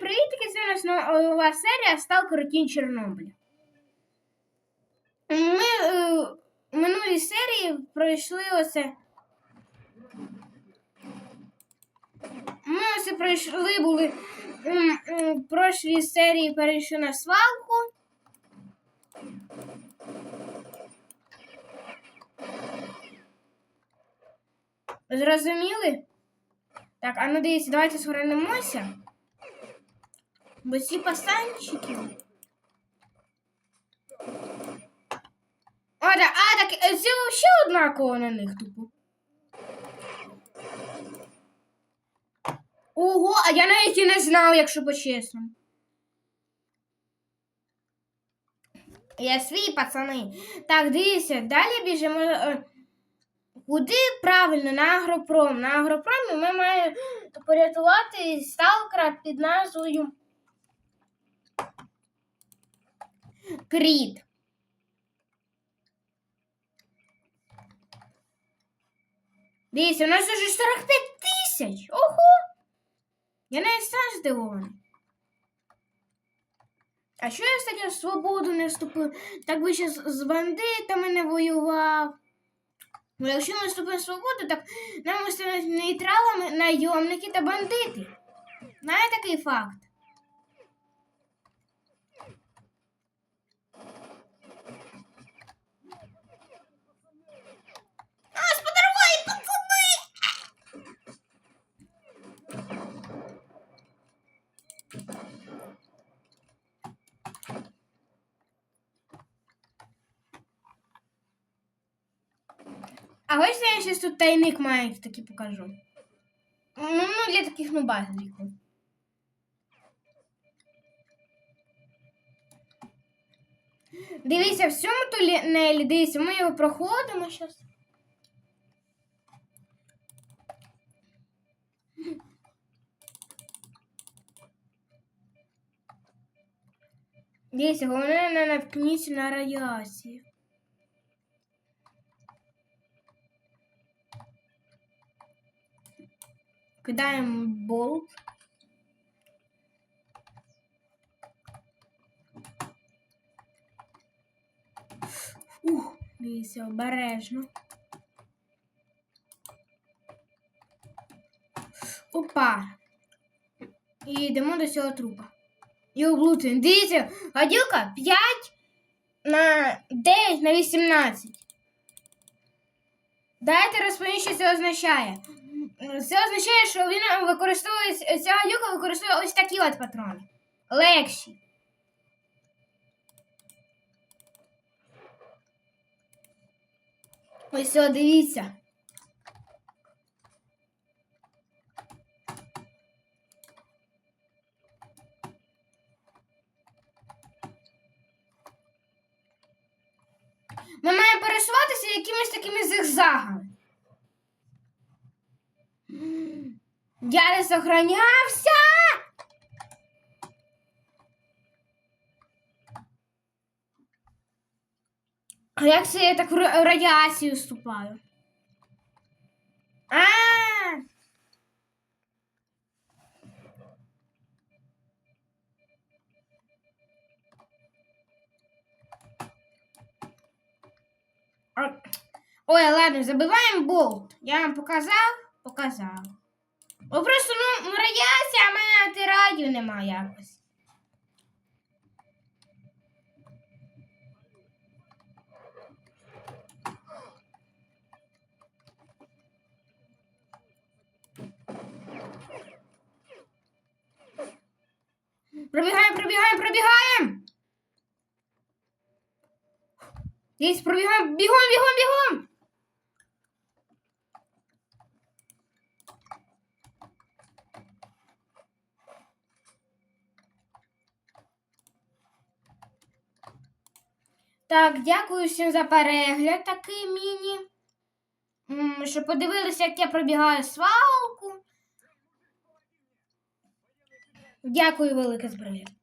привітки! Це у нас нова серія Сталкер Тінь Чорнобиля. Ми е, в минулій серії пройшли оце. Ми ось пройшли були в прошлій серії перейшли на свалку. Зрозуміли? Так, а ну дивіться, давайте схоронимося. Бо ці пасанчики. А, да, а, так це ще однаково на них тупо. Ого, а я навіть і не знав, якщо по-чесному. Я свій, пацани. Так, дивіться, далі біжимо. е, Куди правильно на агропром? На агропромі ми маємо порятувати сталкера під назвою Кріт. Дивіться, у нас уже 45 тисяч. Ого! Я навіть сам здивований. А що я, кстати, в свободу не вступив? Так би ще з бандитами не воював. Ну, якщо ми вступимо в свободу, так нам стануть нейтралами найомники та бандити. Знає такий факт. А ось я сейчас тут тайник маленький таки покажу. Ну, ну для таких ну базиків. Дивіться, в цьому тунелі, дивіться, ми його проходимо зараз. Дивіться, головне не наткніться на радіацію. Кидаємо болт. Ух, дивіться, обережно. Опа. І йдемо до цього трупа. І облутуємо. Дивіться, гадюка 5 на 9 на 18. Дайте розповім, що це означає. Це означає, що він використовує ця гадюка використовує ось такі от патрони. Легші. Ось все, дивіться. Ми маємо пересуватися якимись такими зигзагами. Я не сохранявся. А як це я так в ра- радіацію вступаю? А! А- Ой, ладно, забиваємо болт. Я вам показав? Показав. Бо просто ну, радіація, а в мене антирадіо немає якось. Пробігаємо, пробігаємо, пробігаємо. Десь пробігаємо, бігом, бігом, бігом. Так, дякую всім за перегляд такий міні. Що подивилися, як я пробігаю свалку. Дякую велике перегляд.